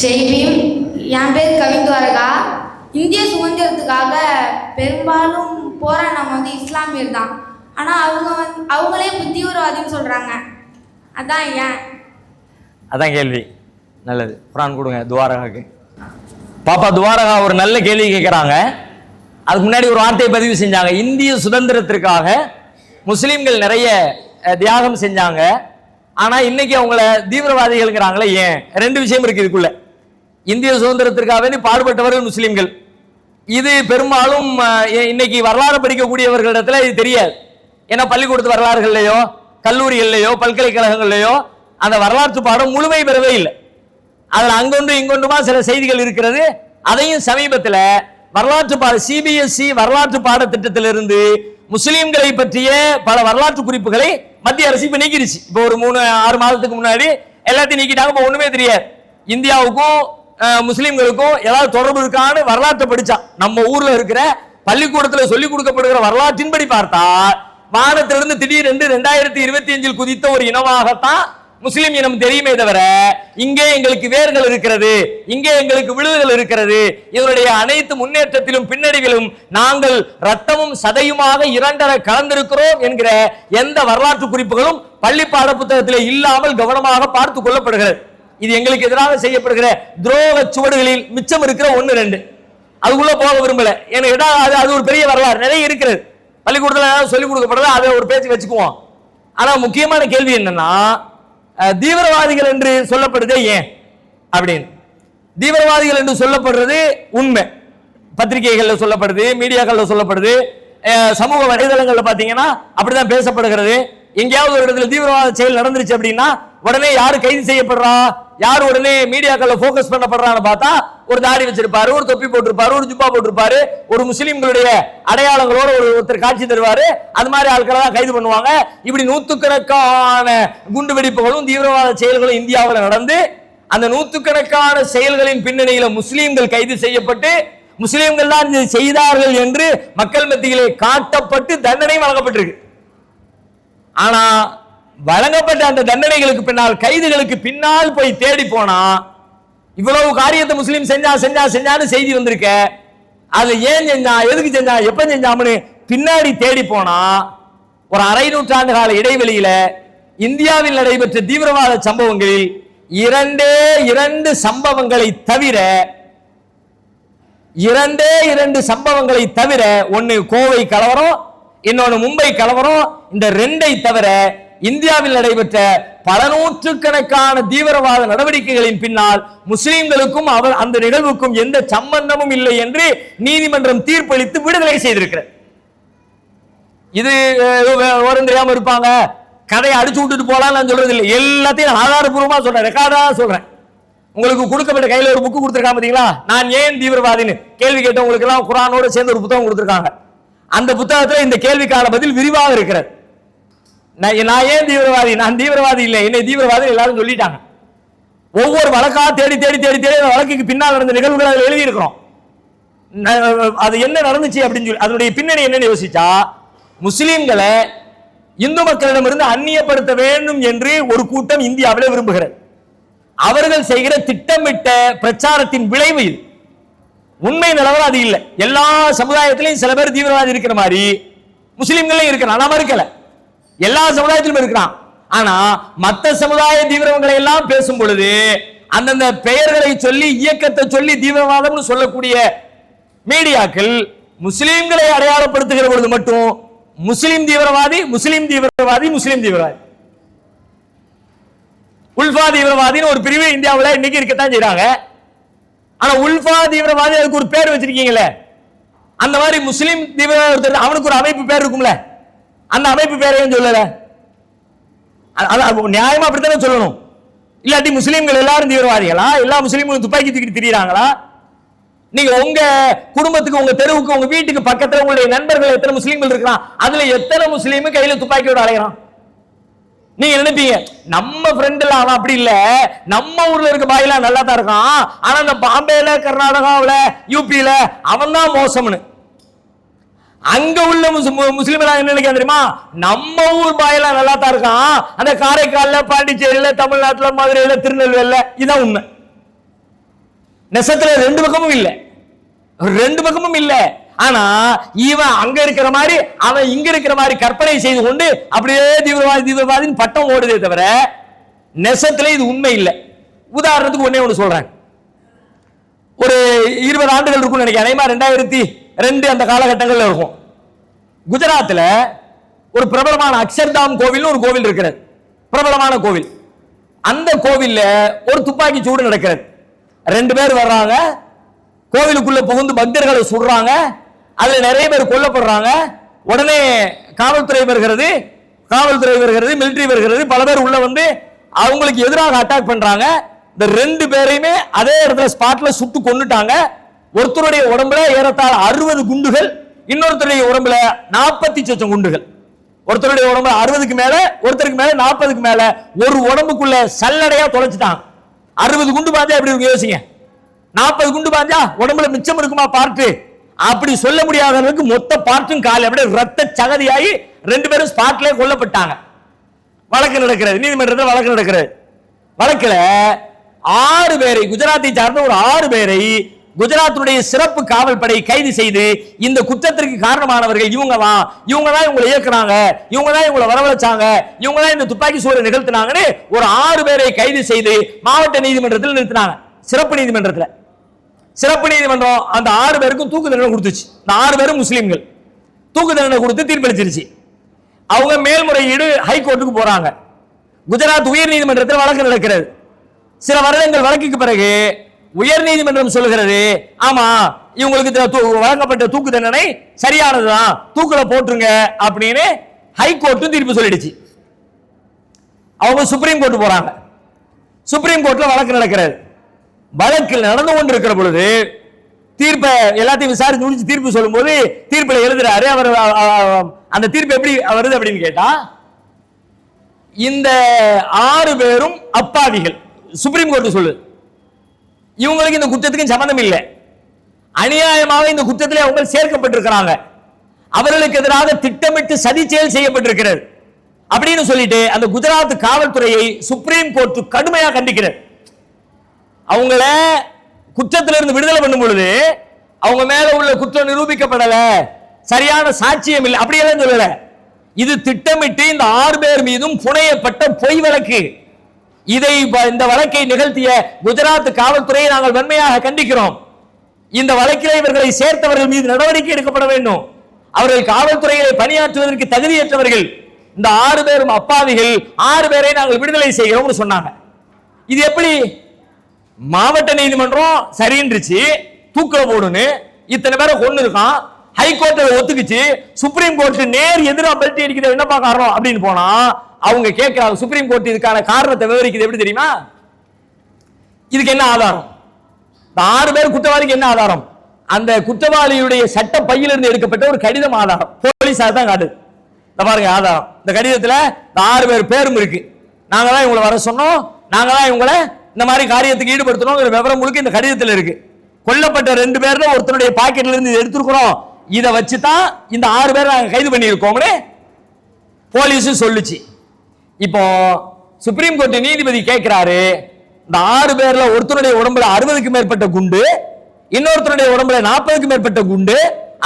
ஜெய் பீம் என் பேர் கவிந்துவரகா இந்திய சுதந்திரத்துக்காக பெரும்பாலும் போராடினவங்க வந்து இஸ்லாமியர் தான். ஆனால் அவங்க வந்து அவங்களே புத்தியூர்வாதின்னு சொல்கிறாங்க அதான் ஏன்? அதான் கேள்வி. நல்லது. குரான் கொடுங்க துவாரகாக்கு. பாப்பா துவாரகா ஒரு நல்ல கேள்வி கேட்குறாங்க அதுக்கு முன்னாடி ஒரு வார்த்தையை பதிவு செஞ்சாங்க. இந்திய சுதந்திரத்திற்காக முஸ்லீம்கள் நிறைய தியாகம் செஞ்சாங்க. ஆனால் இன்னைக்கு அவங்கள தீவிரவாதிகள்ங்கிறாங்களே ஏன்? ரெண்டு விஷயம் இருக்கு இதுக்குள்ள. இந்திய சுதந்திரத்திற்காக வேண்டி பாடுபட்டவர்கள் முஸ்லீம்கள். இது பெரும்பாலும் இன்னைக்கு வரலாறு படிக்கக்கூடியவர்களிடத்துல இது தெரியாது. ஏன்னா பள்ளிக்கூடத்து வரலாறுகள்லையோ கல்லூரிகள்லையோ பல்கலைக்கழகங்கள்லையோ அந்த வரலாற்று பாடம் முழுமை பெறவே இல்லை. அதில் அங்கொன்று இங்கொன்றுமா சில செய்திகள் இருக்கிறது. அதையும் சமீபத்தில் வரலாற்று பாட சிபிஎஸ்இ வரலாற்று பாடத்திட்டத்திலிருந்து முஸ்லீம்களை பற்றிய பல வரலாற்று குறிப்புகளை மத்திய அரசு இப்போ நீக்கிடுச்சு. இப்போ ஒரு மூணு ஆறு மாதத்துக்கு முன்னாடி எல்லாத்தையும் நீக்கிட்டாங்க இப்போ ஒன்றுமே தெரியாது. இந்தியாவுக்கும் முஸ்லீம்களுக்கும் ஏதாவது தொடர்பு இருக்கான்னு வரலாற்றை படிச்சா. நம்ம ஊர்ல இருக்கிற பள்ளிக்கூடத்துல சொல்லிக் கொடுக்கப்படுகிற வரலாற்றின்படி பார்த்தா வானத்திலிருந்து திடீரென்று ரெண்டாயிரத்தி இருபத்தி அஞ்சில் குதித்த ஒரு இனமாகத்தான் முஸ்லிம் இனம் தெரியுமே தவிர இங்கே எங்களுக்கு வேர்கள் இருக்கிறது இங்கே எங்களுக்கு விழுதுகள் இருக்கிறது இதனுடைய அனைத்து முன்னேற்றத்திலும் பின்னடைவிலும் நாங்கள் ரத்தமும் சதையுமாக இரண்டரை கலந்திருக்கிறோம் என்கிற எந்த வரலாற்று குறிப்புகளும் பள்ளி பாட புத்தகத்திலே இல்லாமல் கவனமாக பார்த்து கொள்ளப்படுகிறது. இது எங்களுக்கு எதிராக செய்யப்படுகிற துரோக சுவடுகளில் மிச்சம் இருக்கிற ஒன்று ரெண்டு. அதுக்குள்ள போக விரும்பல. ஏன்னா இடம் அது அது ஒரு பெரிய வரலாறு. நிறைய இருக்கிறது. பள்ளிக்கூடத்தில் ஏதாவது சொல்லிக் கொடுக்கப்படுறது அதை ஒரு பேச்சு வச்சுக்குவோம். ஆனால் முக்கியமான கேள்வி என்னன்னா தீவிரவாதிகள் என்று சொல்லப்படுதே ஏன்? அப்படின்னு. தீவிரவாதிகள் என்று சொல்லப்படுறது உண்மை. பத்திரிகைகளில் சொல்லப்படுது மீடியாக்களில் சொல்லப்படுது. சமூக வலைதளங்களில் பார்த்தீங்கன்னா அப்படிதான் பேசப்படுகிறது. எங்கேயாவது ஒரு இடத்துல தீவிரவாத செயல் நடந்துருச்சு அப்படின்னா உடனே யாரு கைது செய்யப்படுறா? யார் உடனே மீடியாக்கள்ல ஃபோக்கஸ் பண்ணப்படுறான்னு பார்த்தா ஒரு தாடி வச்சிருப்பாரு ஒரு தொப்பி போட்டிருப்பாரு ஒரு ஜுப்பா போட்டிருப்பாரு ஒரு முஸ்லீம்களுடைய அடையாளங்களோட ஒரு ஒருத்தர் காட்சி தருவாரு. அது மாதிரி ஆட்களை தான் கைது பண்ணுவாங்க. இப்படி நூத்துக்கணக்கான குண்டு வெடிப்புகளும் தீவிரவாத செயல்களும் இந்தியாவில் நடந்து அந்த நூத்துக்கணக்கான செயல்களின் பின்னணியில முஸ்லீம்கள் கைது செய்யப்பட்டு முஸ்லீம்கள் தான் இதை செய்தார்கள் என்று மக்கள் மத்தியிலே காட்டப்பட்டு தண்டனை வழங்கப்பட்டிருக்கு. ஆனா வழங்கப்பட்ட அந்த தண்டனைகளுக்கு பின்னால் கைதுகளுக்கு பின்னால் போய் தேடி போனா இவ்வளவு காரியத்தை முஸ்லீம் செஞ்சா செஞ்சா செஞ்சான்னு செய்தி வந்திருக்க. அது ஏன் செஞ்சா எதுக்கு செஞ்சா எப்ப செஞ்சாமனு பின்னாடி தேடி போனா ஒரு அரை நூற்றாண்டு கால இடைவெளியில இந்தியாவில் நடைபெற்ற தீவிரவாத சம்பவங்களில் இரண்டே இரண்டு சம்பவங்களை தவிர இரண்டே இரண்டு சம்பவங்களை தவிர ஒன்னு கோவை கலவரம் இன்னொன்னு மும்பை கலவரம் இந்த ரெண்டை தவிர இந்தியாவில் நடைபெற்ற பல நூற்றுக்கணக்கான தீவிரவாத நடவடிக்கைகளின் பின்னால் முஸ்லிம்களுக்கும் அவர் அந்த நிகழ்வுக்கும் எந்த சம்பந்தமும் இல்லை என்று நீதிமன்றம் தீர்ப்பளித்து விடுதலை செய்திருக்கிறது. இது அஹ், தெரியாம இருப்பாங்க. கதையை அடிச்சு விட்டுட்டு போலாம் நான் சொல்றது இல்லை. எல்லாத்தையும் ஆதாரபூர்வமா சொல்றேன். ரெக்கார்டா சொல்றேன். உங்களுக்கு கொடுக்கப்பட்ட கையில ஒரு புக்கு கொடுத்துருக்காங்க பாத்தீங்களா? நான் ஏன் தீவிரவாதின்னு? கேள்வி கேட்டவங்களுக்கு எல்லாம் குரானோட சேர்ந்து ஒரு புத்தகம் கொடுத்துருக்காங்க. அந்த புத்தகத்துல இந்த கேள்விக்கான பதில் விரிவாக இருக்கிறது. நான் நான் ஏன் தீவிரவாதி? நான் தீவிரவாதி இல்லை. என்னை தீவிரவாதி எல்லாரும் சொல்லிட்டாங்க. ஒவ்வொரு வழக்கா தேடி தேடி தேடி தேடி அந்த வழக்குக்கு பின்னால் நடந்த நிகழ்வுகள் அதில் எழுதியிருக்கிறோம். அது என்ன நடந்துச்சு அப்படின்னு சொல்லி அதனுடைய பின்னணி என்னன்னு யோசிச்சா முஸ்லீம்களை இந்து மக்களிடமிருந்து அந்நியப்படுத்த வேண்டும் என்று ஒரு கூட்டம் இந்தியாவில் விரும்புகிறது. அவர்கள் செய்கிற திட்டமிட்ட பிரச்சாரத்தின் விளைவு இது. உண்மை நிலவரம் அது இல்லை. எல்லா சமுதாயத்திலையும் சில பேர் தீவிரவாதி இருக்கிற மாதிரி முஸ்லீம்களையும் இருக்கிறான் நாம இருக்கலை எல்லா சமுதாயத்திலும் இருக்கிறான். ஆனா மத்த சமுதாய தீவிரங்களை எல்லாம் பேசும் பொழுது அந்தந்த பெயர்களை சொல்லி இயக்கத்தை சொல்லி தீவிரவாதம்னு சொல்லக்கூடிய மீடியாக்கள் முஸ்லீம்களை அடையாளப்படுத்துகிற பொழுது மட்டும் முஸ்லீம் தீவிரவாதி முஸ்லீம் தீவிரவாதி முஸ்லீம் தீவிரவாதி. உல்ஃபா தீவிரவாதின்னு ஒரு பிரிவு இந்தியாவில் இன்னைக்கு இருக்கத்தான் செய்யறாங்க ஆனா உல்ஃபா தீவிரவாதி அதுக்கு ஒரு பேர் வச்சிருக்கீங்களே? அந்த மாதிரி முஸ்லீம் தீவிரவாதி ஒருத்தர் அவனுக்கு ஒரு அமைப்பு பேர் இருக்கும்ல? அந்த அமைப்பு பேரையும் சொல்லல? அது நியாயமா அப்படித்தானே சொல்லணும். இல்லாட்டி முஸ்லீம்கள் எல்லாரும் தீவிரவாதிகளா? எல்லா முஸ்லீம்களும் துப்பாக்கி தூக்கிட்டு திரியிறாங்களா? நீங்க உங்க குடும்பத்துக்கு உங்க தெருவுக்கு உங்க வீட்டுக்கு பக்கத்துல உங்களுடைய நண்பர்கள் எத்தனை முஸ்லீம்கள் இருக்கிறான்? அதுல எத்தனை முஸ்லீம் கையில துப்பாக்கியோட அலைகிறான் நீங்க நினைப்பீங்க நம்ம ஃப்ரெண்ட்ல அவன் அப்படி இல்ல. நம்ம ஊர்ல இருக்க பாயெல்லாம் நல்லா தான் இருக்கான். ஆனா இந்த பாம்பேல கர்நாடகாவில யூபியில அவன் தான் மோசம்னு. அங்க உள்ள முஸ்லிம் என்ன நினைக்க தெரியுமா? நம்ம ஊர் பாயெல்லாம் நல்லா தான் இருக்கான். அந்த காரைக்கால்ல பாண்டிச்சேரியில தமிழ்நாட்டுல மதுரையில திருநெல்வேலியில இதான் உண்மை. நெசத்துல ரெண்டு பக்கமும் இல்ல. ரெண்டு பக்கமும் இல்ல. ஆனா இவன் அங்க இருக்கிற மாதிரி அவன் இங்க இருக்கிற மாதிரி கற்பனை செய்து கொண்டு அப்படியே தீவிரவாதி தீவிரவாதின்னு பட்டம் ஓடுதே தவிர நெசத்துல இது உண்மை இல்லை. உதாரணத்துக்கு ஒன்னே ஒன்று சொல்றேன். ஒரு இருபது ஆண்டுகள் இருக்கும்னு நினைக்கிறேன். அதே மாதிரி ரெண்டாயிரத்தி ரெண்டு அந்த காலகட்டங்களில் இருக்கும். குஜராத்தில் ஒரு பிரபலமான அக்ஷர்தாம் கோவில்னு ஒரு கோவில் இருக்கிறது. பிரபலமான கோவில். அந்த கோவில்ல ஒரு துப்பாக்கி சூடு நடக்கிறது. ரெண்டு பேர் வர்றாங்க. கோவிலுக்குள்ள புகுந்து பக்தர்களை சுடுறாங்க. அதுல நிறைய பேர் கொல்லப்படுறாங்க. உடனே காவல்துறை வருகிறது. காவல்துறை வருகிறது மிலிட்டரி வருகிறது. பல பேர் உள்ள வந்து அவங்களுக்கு எதிராக அட்டாக் பண்றாங்க. இந்த ரெண்டு பேரையுமே அதே இடத்துல ஸ்பாட்ல சுட்டு கொன்னுட்டாங்க. ஒருத்தருடைய உடம்புல ஏறத்தாழ அறுபது குண்டுகள் இன்னொருத்தருடைய உடம்புல நாற்பத்தி சொச்சம் குண்டுகள். ஒருத்தருடைய உடம்புல அறுபதுக்கு மேல ஒருத்தருக்கு மேல நாற்பதுக்கு மேல ஒரு உடம்புக்குள்ள சல்லடையா தொலைச்சிட்டாங்க அறுபது குண்டு பாஞ்சா எப்படி இருக்கு யோசிங்க. நாற்பது குண்டு பாஞ்சா உடம்புல மிச்சம் இருக்குமா பார்ட்டு? அப்படி சொல்ல முடியாத அளவுக்கு மொத்த பார்ட்டும் காலி. அப்படியே ரத்த சகதியாகி ரெண்டு பேரும் ஸ்பாட்லயே கொல்லப்பட்டாங்க. வழக்கு நடக்கிறது. நீதிமன்றத்தில் வழக்கு நடக்கிறது. வழக்கில் ஆறு பேரை குஜராத்தை சார்ந்த ஒரு ஆறு பேரை குஜராத்துடைய சிறப்பு காவல் படை கைது செய்து இந்த குற்றத்திற்கு காரணமானவர்கள் இவங்க தான் இவங்க தான் இவங்களை இயக்குனாங்க இவங்க தான் இவங்களை வரவழைச்சாங்க. இவங்க தான் இந்த துப்பாக்கி சூழலை நிகழ்த்தினாங்கன்னு ஒரு ஆறு பேரை கைது செய்து மாவட்ட நீதிமன்றத்தில் நிறுத்தினாங்க. சிறப்பு நீதிமன்றத்தில். சிறப்பு நீதிமன்றம் அந்த ஆறு பேருக்கும் தூக்கு தண்டனை கொடுத்துச்சு. இந்த ஆறு பேரும் முஸ்லீம்கள். தூக்கு தண்டனை கொடுத்து தீர்ப்பளிச்சிருச்சு. அவங்க மேல்முறையீடு ஹைகோர்ட்டுக்கு போறாங்க. குஜராத் உயர் நீதிமன்றத்தில் வழக்கு நடக்கிறது. சில வருடங்கள் வழக்குக்கு பிறகு உயர் நீதிமன்றம் சொல்லுகிறது. ஆமா இவங்களுக்கு தூ- வழங்கப்பட்ட தூக்கு தண்டனை சரியானதுதான். தூக்குல போட்டுருங்க அப்படின்னு ஹைகோர்ட்டும் தீர்ப்பு சொல்லிடுச்சு. அவங்க சுப்ரீம் கோர்ட் போறாங்க. சுப்ரீம் கோர்ட்ல வழக்கு நடக்கிறது. வழக்கில் நடந்து கொண்டிருக்கிற பொழுது தீர்ப்பை எல்லாத்தையும் விசாரிச்சு முடிஞ்சு தீர்ப்பு சொல்லும்போது தீர்ப்பில் எழுதுறாரு. அவர் அந்த தீர்ப்பு எப்படி வருது அப்படின்னு கேட்டா இந்த ஆறு பேரும் அப்பாவிகள். சுப்ரீம் கோர்ட் சொல்லு இவங்களுக்கு இந்த குற்றத்துக்கும் சம்பந்தம் இல்லை. அநியாயமாக இந்த குற்றத்திலே அவங்க சேர்க்கப்பட்டிருக்கிறாங்க. அவர்களுக்கு எதிராக திட்டமிட்டு சதி செயல் செய்யப்பட்டிருக்கிறது. அப்படின்னு சொல்லிட்டு அந்த குஜராத் காவல்துறையை சுப்ரீம் கோர்ட் கடுமையாக கண்டிக்கிறது. அவங்கள குற்றத்திலிருந்து விடுதலை பண்ணும் பொழுது அவங்க மேல உள்ள குற்றம் நிரூபிக்கப்படல. சரியான சாட்சியம் இல்லை. அப்படியெல்லாம் சொல்லல. இது திட்டமிட்டு இந்த ஆறு பேர் மீதும் புனையப்பட்ட பொய் வழக்கு. இதை ப- இந்த வழக்கை நிகழ்த்திய குஜராத் காவல்துறையை நாங்கள் வன்மையாக கண்டிக்கிறோம். இந்த வழக்கில் இவர்களை சேர்த்தவர்கள் மீது நடவடிக்கை எடுக்கப்பட வேண்டும். அவர்கள் காவல்துறையிலே பணியாற்றுவதற்கு தகுதியற்றவர்கள். இந்த ஆறு பேரும் அப்பாவிகள். ஆறு பேரை நாங்கள் விடுதலை செய்கிறோம்னு சொன்னாங்க. இது எப்படி? மாவட்ட நீதிமன்றம் சரின்றுச்சு தூக்கில போடுன்னு. இத்தனை பேரை கொண்டு இருக்கான் ஹைகோர்ட் ஒத்துக்குச்சு. சுப்ரீம் கோர்ட் நேர் எதிராக பெல்ட் அடிக்கிறது என்னப்பா காரணம்? அப்படின்னு போனா அவங்க கேட்கிறாங்க சுப்ரீம் கோர்ட் இதுக்கான காரணத்தை விவரிக்குது எப்படி தெரியுமா? இதுக்கு என்ன ஆதாரம்? இந்த ஆறு பேர் குற்றவாளிக்கு என்ன ஆதாரம்? அந்த குற்றவாளியுடைய சட்ட பையிலிருந்து எடுக்கப்பட்ட ஒரு கடிதம் ஆதாரம். போலீஸ் தான் காட்டுது. இந்த பாருங்க ஆதாரம். இந்த கடிதத்தில் இந்த ஆறு பேர் பேரும் இருக்கு. நாங்கள் தான் இவங்களை வர சொன்னோம். நாங்கள் தான் இவங்களை இந்த மாதிரி காரியத்துக்கு ஈடுபடுத்தணும் விவரம் முழுக்க இந்த கடிதத்தில் இருக்கு. கொல்லப்பட்ட ரெண்டு பேர்ல ஒருத்தருடைய பாக்கெட்ல இருந்து இதை எடுத்திருக்கிறோம். இதை வச்சு தான் இந்த ஆறு பேர் நாங்கள் கைது பண்ணியிருக்கோம்னு போலீஸும் சொல்லுச்சு. இப்போ சுப்ரீம் கோர்ட் நீதிபதி கேட்கிறாரு இந்த ஆறு பேர்ல ஒருத்தருடைய உடம்புல அறுபதுக்கு மேற்பட்ட குண்டு இன்னொருத்தருடைய உடம்புல நாற்பதுக்கு மேற்பட்ட குண்டு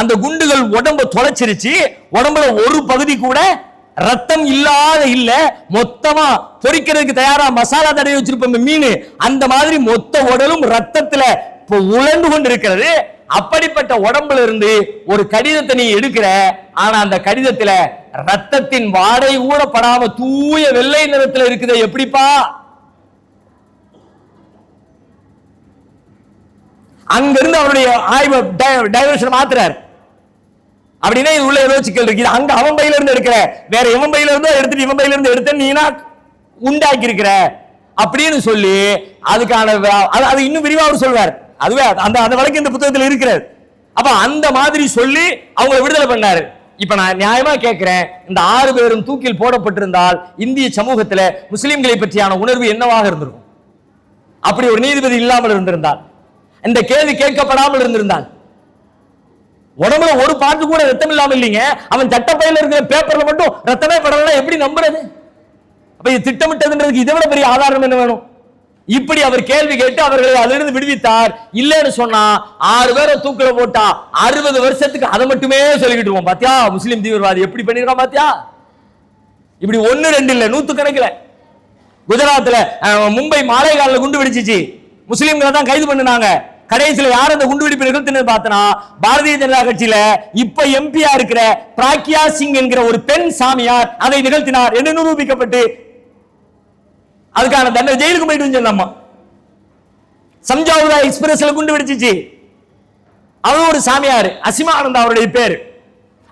அந்த குண்டுகள் உடம்ப தொலைச்சிருச்சு உடம்புல ஒரு பகுதி கூட ரத்தம் இல்லாத இல்ல மொத்தமா பொரிக்கிறதுக்கு தயாரா மசாலா தடவி வச்சிருப்போம் மீன் அந்த மாதிரி மொத்த உடலும் ரத்தத்துல இப்போ உழண்டு கொண்டு இருக்கிறது அப்படிப்பட்ட உடம்புல இருந்து ஒரு கடிதத்தை நீ எடுக்கிற ஆனா அந்த கடிதத்துல ரத்தத்தின் வாடை கூட படாம தூய வெள்ளை நிறத்தில் இருக்குது எப்படிப்பா? அங்கிருந்து அவருடைய ஆய்வு டைவர்ஷன் மாத்துறாரு. அப்படின்னா இது உள்ள ஏதோ சிக்கல் இருக்கு. அங்க அவன் பையில இருந்து எடுக்கிற வேற இவன் பையில இருந்து எடுத்துட்டு இவன் பையில இருந்து எடுத்து நீனா உண்டாக்கி இருக்கிற அப்படின்னு சொல்லி அதுக்கான அது அது இன்னும் விரிவா அவர் சொல்வார். அதுவே அந்த அந்த வழக்கு இந்த புத்தகத்தில் இருக்கிறது. அப்ப அந்த மாதிரி சொல்லி அவங்களை விடுதலை பண்ணாரு. இப்ப நான் நியாயமா கேட்கிறேன் இந்த ஆறு பேரும் தூக்கில் போடப்பட்டிருந்தால் இந்திய சமூகத்துல முஸ்லிம்களை பற்றியான உணர்வு என்னவாக இருந்திருக்கும்? அப்படி ஒரு நீதிபதி இல்லாமல் இருந்திருந்தால் இந்த கேள்வி கேட்கப்படாமல் இருந்திருந்தால் உடம்புல ஒரு பாட்டு கூட ரத்தம் இல்லாம இல்லைங்க. அவன் சட்டப்பையில இருக்கிற பேப்பர்ல மட்டும் ரத்தமே படலாம் எப்படி நம்புறது? அப்ப இது திட்டமிட்டதுன்றதுக்கு இதை விட பெரிய ஆதாரம் என்ன வேணும்? இப்படி அவர் கேள்வி கேட்டு அவர்களை அதிலிருந்து விடுவித்தார். இல்லைன்னு சொன்னா ஆறு பேரை தூக்கில போட்டா அறுபது வருஷத்துக்கு அதை மட்டுமே சொல்லிக்கிட்டு பாத்தியா? முஸ்லிம் தீவிரவாதி எப்படி பண்ணிருக்கான் பாத்தியா? இப்படி ஒன்னு ரெண்டு இல்ல நூத்து கணக்கில் குஜராத்ல மும்பை மாலைகாலில் குண்டு வெடிச்சிச்சு. முஸ்லீம்களை தான் கைது பண்ணுனாங்க. கடைசியில யார் அந்த குண்டு வெடிப்பு நிகழ்த்தினு பார்த்தனா பாரதிய ஜனதா கட்சியில இப்ப எம்பியா இருக்கிற பிராக்யா சிங் என்கிற ஒரு பெண் சாமியார் அதை நிகழ்த்தினார் என்று நிரூபிக்கப்பட்டு அதுக்கான தண்டனை ஜெயிலுக்கு போயிட்டு சொன்னம்மா சம்ஜாவுதா எக்ஸ்பிரஸ்ல குண்டு வெடிச்சிச்சு. அவர் ஒரு சாமியார். அசிமானந்தா அவருடைய பேர்.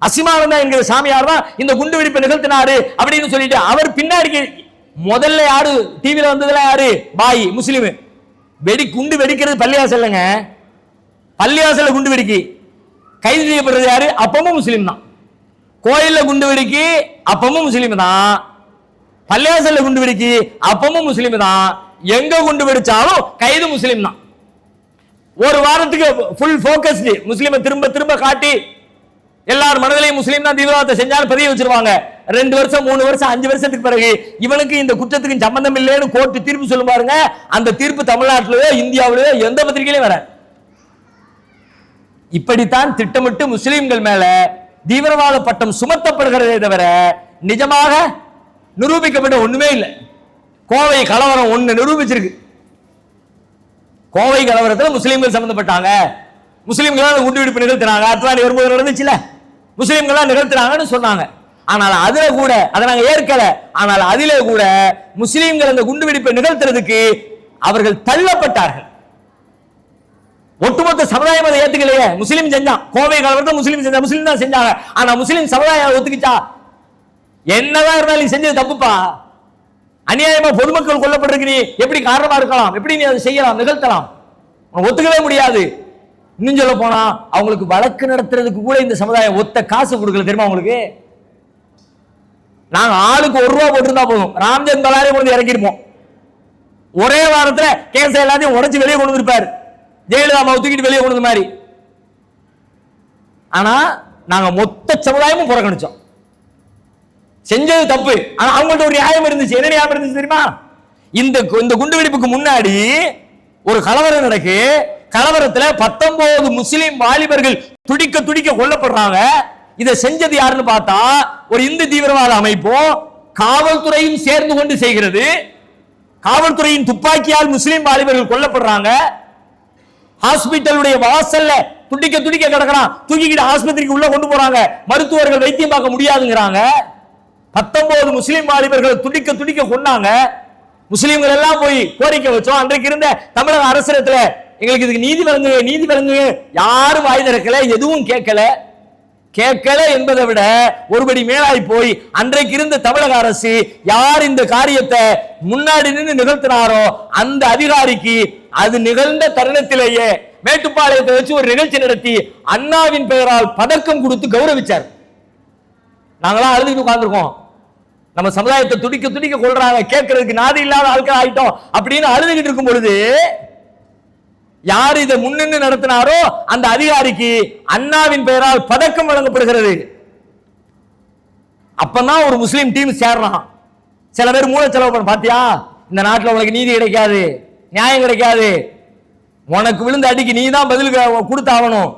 அசிமானந்தா என்கிற சாமியார் தான் இந்த குண்டு வெடிப்பை நிகழ்த்தினாரு அப்படின்னு சொல்லிட்டு அவர் பின்னாடி முதல்ல யாரு? டிவியில வந்ததுல யாரு? பாய் முஸ்லீம். வெடி குண்டு வெடிக்கிறது பள்ளியாசல்லைங்க பள்ளியாசல்ல குண்டு வெடிக்கி. கைது செய்யப்படுறது யாரு? அப்பமும் முஸ்லீம் தான். கோயில்ல குண்டு வெடிக்கி அப்பமும் முஸ்லீம் தான். பள்ளியாசல்ல குண்டு வெடிக்கி அப்பமும் முஸ்லீம் தான். எங்க குண்டு வெடிச்சாலும் கைது முஸ்லீம் தான். ஒரு வாரத்துக்கு ஃபுல் ஃபோக்கஸ்டு முஸ்லீமை திரும்ப திரும்ப காட்டி எல்லார் மனதிலையும் முஸ்லீம் தான் தீவிரவாதத்தை செஞ்சாலும் பதிய வச்சிருவாங்க. ரெண்டு வருஷம் மூணு வருஷம் அஞ்சு வருஷத்துக்கு பிறகு இவனுக்கு இந்த குற்றத்துக்கு சம்பந்தம் இல்லைன்னு கோர்ட்டு தீர்ப்பு சொல்லும் பாருங்க. அந்த தீர்ப்பு தமிழ்நாட்டிலேயோ இந்தியாவிலேயோ எந்த பத்திரிகையிலையும் வர இப்படித்தான் திட்டமிட்டு முஸ்லீம்கள் மேல தீவிரவாத பட்டம் சுமத்தப்படுகிறதே தவிர நிஜமாக நிரூபிக்கப்பட்ட ஒண்ணுமே இல்லை. கோவை கலவரம் ஒண்ணு நிரூபிச்சிருக்கு. கோவை கலவரத்தில் முஸ்லீம்கள் சம்பந்தப்பட்டாங்க. முஸ்லீம்கள் தான் குண்டு வெடிப்பு நிகழ்த்தினாங்க. அத்வானி வரும்போது நடந்துச்சுல. முஸ்லீம்களால் நிகழ்த்தினாங்கன்னு சொன்னாங்க. ஆனால் அதில் கூட அதை நாங்கள் ஏற்கல. ஆனால் அதிலே கூட முஸ்லீம்கள் அந்த குண்டு வெடிப்பை நிகழ்த்துறதுக்கு அவர்கள் தள்ளப்பட்டார்கள். ஒட்டுமொத்த சமுதாயம் அதை ஏத்துக்கலையே. முஸ்லீம் செஞ்சான் கோவை கலவரத்தை முஸ்லீம் செஞ்சா முஸ்லீம் தான் செஞ்சாங்க. ஆனா முஸ்லீம் சமுதாயம் ஒத்துக்கிச்சா? என்னதான் இருந்தாலும் நீ செஞ்சது தப்புப்பா. அநியாயமா பொதுமக்கள் கொல்லப்பட்டிருக்கு நீ. எப்படி காரணமா இருக்கலாம்? எப்படி நீ அதை செய்யலாம்? நிகழ்த்தலாம். ஒத்துக்கவே முடியாது. இன்னும் சொல்ல போனா அவங்களுக்கு வழக்கு நடத்துறதுக்கு கூட இந்த சமுதாயம் ஒத்த காசு கொடுக்கல. தெரியுமா உங்களுக்கு? நாங்க ஆளுக்கு ஒரு ரூபா போட்டிருந்தா போதும். ராம்ஜன் பலாரி கொண்டு இறக்கிருப்போம். ஒரே வாரத்துல கேஸ் எல்லாத்தையும் உடைச்சு வெளியே கொண்டு வந்திருப்பாரு. ஜெயலலிதா அம்மாவை தூக்கிட்டு வெளியே கொண்டு மாதிரி. ஆனா நாங்க மொத்த சமுதாயமும் புறக்கணிச்சோம். செஞ்சது தப்பு. ஆனா அவங்கள்ட்ட ஒரு நியாயம் இருந்துச்சு. என்ன நியாயம் இருந்துச்சு தெரியுமா? இந்த இந்த குண்டுவெடிப்புக்கு முன்னாடி ஒரு கலவரம் நடக்கு. கலவரத்துல பத்தொன்பது முஸ்லிம் வாலிபர்கள் துடிக்க துடிக்க கொல்லப்படுறாங்க. இதை செஞ்சது யாருன்னு பார்த்தா ஒரு இந்து தீவிரவாத அமைப்பும் காவல்துறையும் சேர்ந்து கொண்டு செய்கிறது. காவல்துறையின் துப்பாக்கியால் முஸ்லிம் வாலிபர்கள் கொல்லப்படுறாங்க. ஹாஸ்பிட்டலுடைய வாசல்ல துடிக்க துடிக்க கிடக்கிறான். தூக்கிக்கிட்டு ஆஸ்பத்திரிக்கு உள்ள கொண்டு போறாங்க. மருத்துவர்கள் வைத்தியம் பார்க்க முடியாதுங்கிறாங்க. பத்தொன்பது முஸ்லீம் வாலிபர்களை துடிக்க துடிக்க கொண்டாங்க முஸ்லீம்கள் எல்லாம் போய் கோரிக்கை வச்சோம். அன்றைக்கு இருந்த தமிழக அரசிடத்துல எங்களுக்கு இதுக்கு நீதி வழங்குங்க நீதி வழங்குங்க. யாரும் வாய் திறக்கல எதுவும் கேட்கல. கேட்கல என்பதை விட ஒருபடி மேலாய் போய் அன்றைக்கு இருந்த தமிழக அரசு யார் இந்த காரியத்தை முன்னாடி நின்று நிகழ்த்தினாரோ அந்த அதிகாரிக்கு அது நிகழ்ந்த தருணத்திலேயே மேட்டுப்பாளையத்தை வச்சு ஒரு நிகழ்ச்சி நடத்தி அண்ணாவின் பெயரால் பதக்கம் கொடுத்து கௌரவிச்சார். நாங்களாம் அழுதுகிட்டு உட்கார்ந்துருக்கோம். நம்ம சமுதாயத்தை துடிக்க துடிக்க கொள்றாங்க. கேட்கறதுக்கு நாதி இல்லாத ஆட்கள் ஆயிட்டோம் அப்படின்னு அழுதுகிட்டு இருக்கும் பொழுது யார் இதை முன்னின்று நடத்தினாரோ அந்த அதிகாரிக்கு அண்ணாவின் பெயரால் பதக்கம் வழங்கப்படுகிறது. அப்பதான் ஒரு முஸ்லீம் டீம் சேர்றான். சில பேர் மூல செலவு பண்ண பாத்தியா? இந்த நாட்டில் உனக்கு நீதி கிடைக்காது நியாயம் கிடைக்காது. உனக்கு விழுந்த அடிக்கு நீ தான் பதில் கொடுத்தாகணும்.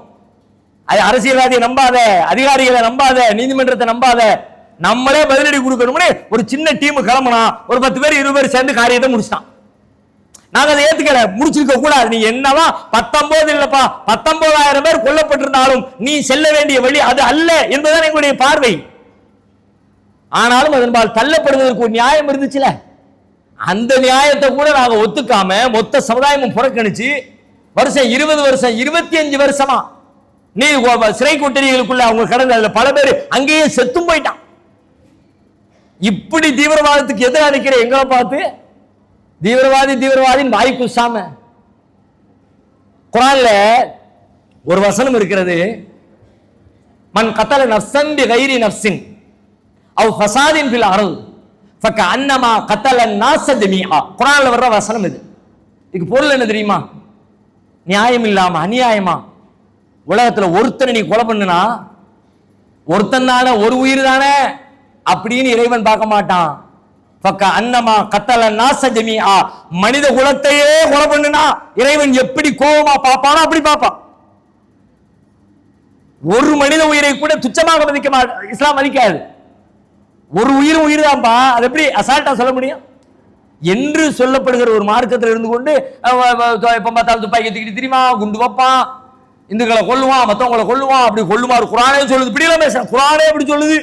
அது அரசியல்வாதியை நம்பாத அதிகாரிகளை நம்பாத நீதிமன்றத்தை நம்பாத நம்மளே பதிலடி கொடுக்கணும்னு ஒரு சின்ன டீம் கிளம்புனா ஒரு பத்து பேர் இருபது பேர் சேர்ந்து காரியத்தை முடிச்சிட்டான். நாங்க அதை ஏத்துக்கல. முடிச்சிருக்க கூடாது. நீ என்னதான் பத்தொன்பது இல்லப்பா பத்தொன்பதாயிரம் பேர் கொல்லப்பட்டிருந்தாலும் நீ செல்ல வேண்டிய வழி அது அல்ல என்பதுதான் எங்களுடைய பார்வை. ஆனாலும் அதன்பால் தள்ளப்படுவதற்கு ஒரு நியாயம் இருந்துச்சுல? அந்த நியாயத்தை கூட நாங்க ஒத்துக்காம மொத்த சமுதாயமும் புறக்கணிச்சு வருஷம் இருபது வருஷம் இருபத்தி அஞ்சு வருஷமா நீ சிறை கொட்டடிகளுக்குள்ள அவங்க கடந்த பல பேர் அங்கேயே செத்தும் போயிட்டான். இப்படி தீவிரவாதத்துக்கு எதிராக நிற்கிற எங்களை பார்த்து தீவிரவாதி தீவிரவாதின்னு வாய் குசாம குரான்ல ஒரு வசனம் இருக்கிறது. மண் கத்தல நஃப்சன் பி கைரி நஃப்சின் அவ் ஃபசாதின் ஃபில் அருள் ஃபக்க அன்னமா கத்தல நாச ஜமீஆ. குரான்ல வர்ற வசனம் இது. இதுக்கு பொருள் என்ன தெரியுமா? நியாயம் இல்லாம அநியாயமா. உலகத்துல ஒருத்தனை நீ கொலை பண்ணுனா ஒருத்தன் தானே ஒரு உயிர் தானே. அப்படின்னு இறைவன் பார்க்க மாட்டான். பக்க அன்னமா கத்தல நாச ஜமீஆ. மனித குலத்தையே கொலை பண்ணுனா இறைவன் எப்படி கோபமா பார்ப்பானோ அப்படி பார்ப்பான். ஒரு மனித உயிரை கூட துச்சமாக மதிக்க மாட்டான் இஸ்லாம் மதிக்காது. ஒரு உயிர் உயிர் தான்ப்பா அது எப்படி அசால்ட்டா சொல்ல முடியும்? என்று சொல்லப்படுகிற ஒரு மார்க்கத்தில் இருந்து கொண்டு எப்போ எப்ப பார்த்தாலும் துப்பாக்கி தூக்கிட்டு தெரியுமா? குண்டு வைப்பான். இந்துக்களை கொல்லுவான் மற்றவங்களை கொல்லுவான். அப்படி கொல்லுமாறு குரானே சொல்லுது. இப்படி எல்லாம் பேசுறேன். குரானே அப்படி சொல்லுது.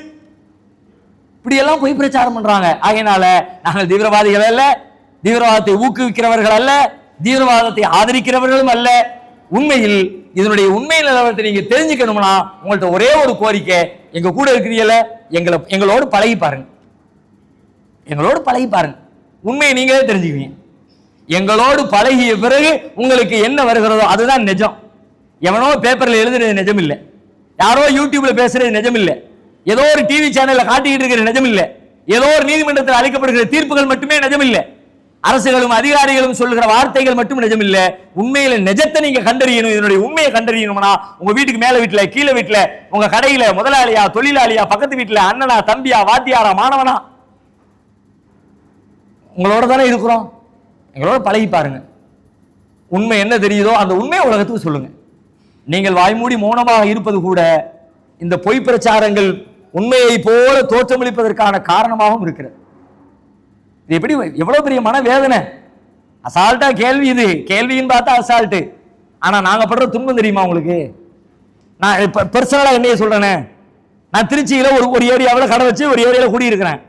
இப்படி எல்லாம் பொய் பிரச்சாரம் பண்றாங்க. ஆகையினால நாங்கள் தீவிரவாதிகள் அல்ல தீவிரவாதத்தை ஊக்குவிக்கிறவர்கள் அல்ல தீவிரவாதத்தை ஆதரிக்கிறவர்களும் அல்ல. உண்மையில் இதனுடைய உண்மை நிலவரத்தை நீங்க தெரிஞ்சுக்கணும்னா உங்கள்ட்ட ஒரே ஒரு கோரிக்கை எங்க கூட இருக்கிறீங்கள எங்களை எங்களோடு பழகி பாருங்க. எங்களோடு பழகி பாருங்க. உண்மையை நீங்களே தெரிஞ்சுக்குவீங்க. எங்களோடு பழகிய பிறகு உங்களுக்கு என்ன வருகிறதோ அதுதான் நிஜம். எவனோ பேப்பர்ல எழுதுறது நிஜம் இல்லை யாரோ யூடியூப்ல பேசுறது நிஜம் இல்லை ஏதோ ஒரு டிவி சேனல்ல காட்டிக்கிட்டு இருக்கிற நிஜம் இல்லை ஏதோ ஒரு நீதிமன்றத்தில் அளிக்கப்படுகிற தீர்ப்புகள் மட்டுமே நிஜம் இல்லை அரசுகளும் அதிகாரிகளும் சொல்லுகிற வார்த்தைகள் மட்டும் நிஜம் இல்லை உண்மையில நிஜத்தை நீங்க கண்டறியணும். இதனுடைய உண்மையை கண்டறியணும்னா உங்க வீட்டுக்கு மேல வீட்டுல கீழே வீட்டுல உங்க கடையில முதலாளியா தொழிலாளியா பக்கத்து வீட்டுல அண்ணனா தம்பியா வாத்தியாரா மாணவனா? உங்களோட தானே இருக்கிறோம். எங்களோட பழகி பாருங்க. உண்மை என்ன தெரியுதோ அந்த உண்மையை உலகத்துக்கு சொல்லுங்க. நீங்கள் வாய்மூடி மௌனமாக இருப்பது கூட இந்த பொய் பிரச்சாரங்கள் உண்மையை போல தோற்றமளிப்பதற்கான காரணமாகவும் இருக்கிறது. இது எப்படி எவ்வளவு பெரிய மனவேதனை? அசால்ட்டா கேள்வி இது. கேள்வின்னு பார்த்தா அசால்ட்டு ஆனா நாங்க படுற துன்பம் தெரியுமா உங்களுக்கு? நான் இப்ப பர்சனலா என்னைய சொல்றேனே? நான் திருச்சியில ஒரு ஒரு ஏரியாவில் கடை வச்சு ஒரு ஏரியாவில் குடியிருக்கிறேன்.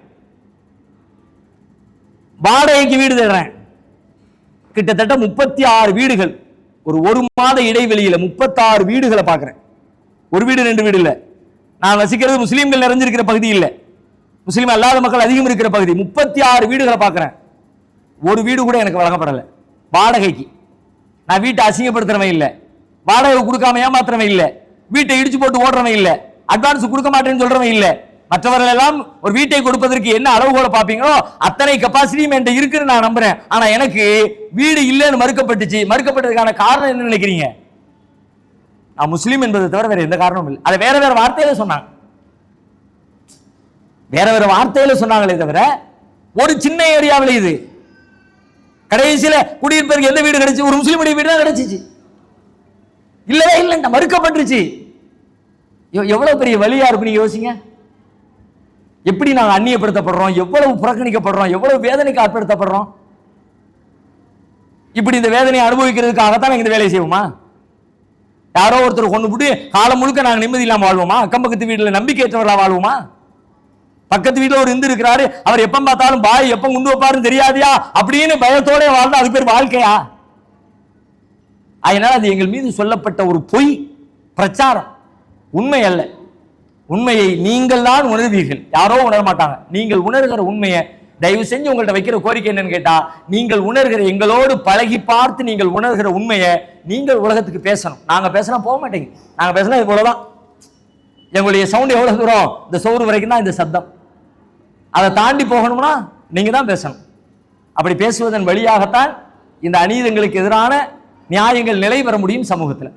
வாடகைக்கு வீடு தேடுறேன். கிட்டத்தட்ட முப்பத்தி ஆறு வீடுகள். ஒரு ஒரு மாத இடைவெளியில் முப்பத்தாறு வீடுகளை பார்க்குறேன். ஒரு வீடு ரெண்டு வீடு இல்லை. நான் வசிக்கிறது முஸ்லீம்கள் நிறைஞ்சிருக்கிற பகுதி இல்லை. முஸ்லீம் அல்லாத மக்கள் அதிகம் இருக்கிற பகுதி. முப்பத்தி ஆறு வீடுகளை பார்க்குறேன் ஒரு வீடு கூட எனக்கு வழங்கப்படலை. வாடகைக்கு. நான் வீட்டை அசிங்கப்படுத்துறவன் இல்லை. வாடகை கொடுக்காம ஏமாத்துறவன் இல்லை. வீட்டை இடிச்சு போட்டு ஓடுறவன் இல்லை. அட்வான்ஸ் கொடுக்க மாட்டேன்னு சொல்றவன் இல்லை. மற்றவர்கள் எல்லாம் ஒரு வீட்டை கொடுப்பதற்கு என்ன அளவுகோல பார்ப்பீங்களோ அத்தனை கெப்பாசிட்டியும் என்கிட்ட இருக்குன்னு நான் நம்புறேன். ஆனா எனக்கு வீடு இல்லைன்னு மறுக்கப்பட்டுச்சு. மறுக்கப்பட்டதுக்கான காரணம் என்ன நினைக்கிறீங்க? முஸ்லீம் என்பதை தவிர வேற எந்த காரணமும் இல்லை. அதை வேற வேற வார்த்தையில சொன்னாங்க. வேற வேற வார்த்தையில சொன்னாங்களே தவிர ஒரு சின்ன ஏரியாவில் இது. கடைசியில குடியிருப்பதற்கு எந்த வீடு கிடைச்சி ஒரு முஸ்லீம் வீடு தான் கிடைச்சிச்சு. இல்லவே இல்லை மறுக்கப்பட்டுருச்சு. எவ்வளவு பெரிய வழியா இருக்கு நீங்க யோசிங்க. எப்படி நாங்கள் அந்நியப்படுத்தப்படுறோம் எவ்வளவு புறக்கணிக்கப்படுறோம் எவ்வளவு வேதனைக்கு ஆட்படுத்தப்படுறோம். இப்படி இந்த வேதனையை அனுபவிக்கிறதுக்காகத்தான் நாங்கள் இந்த வேலையை செய்வோமா? யாரோ ஒருத்தர் கொண்டு போட்டு காலம் முழுக்க நாங்கள் நிம்மதி இல்லாமல் வாழ்வோமா? அக்கம் பக்கத்து வீட்டில் நம்பிக்கையற்றவர்களாக வாழ்வோமா? பக்கத்து வீட்டில் ஒரு இந்து இருக்கிறாரு அவர் எப்போ பார்த்தாலும் பாய் எப்போ குண்டு வைப்பாருன்னு தெரியாதியா? அப்படின்னு பயத்தோட வாழ்ந்தா அது பேர் வாழ்க்கையா? அதனால் அது எங்கள் மீது சொல்லப்பட்ட ஒரு பொய் பிரச்சாரம். உண்மை அல்ல. உண்மையை நீங்கள் தான் உணர்வீர்கள். யாரோ உணர மாட்டாங்க நீங்கள் உணர்கிற உண்மையை தயவு செஞ்சு உங்கள்ட்ட வைக்கிற கோரிக்கை என்னன்னு கேட்டா நீங்கள் உணர்கிற எங்களோடு பழகி பார்த்து நீங்கள் உணர்கிற உண்மையை நீங்கள் உலகத்துக்கு பேசணும். நாங்க பேசினா போக மாட்டேங்க. நாங்க பேசினா இவ்வளவுதான் எங்களுடைய சவுண்ட் எவ்வளவு தூரம்? இந்த சோறு வரைக்கும் தான் இந்த சப்தம். அதை தாண்டி போகணும்னா நீங்க தான் பேசணும். அப்படி பேசுவதன் வழியாகத்தான் இந்த அநீதங்களுக்கு எதிரான நியாயங்கள் நிலை பெற முடியும் சமூகத்தில்.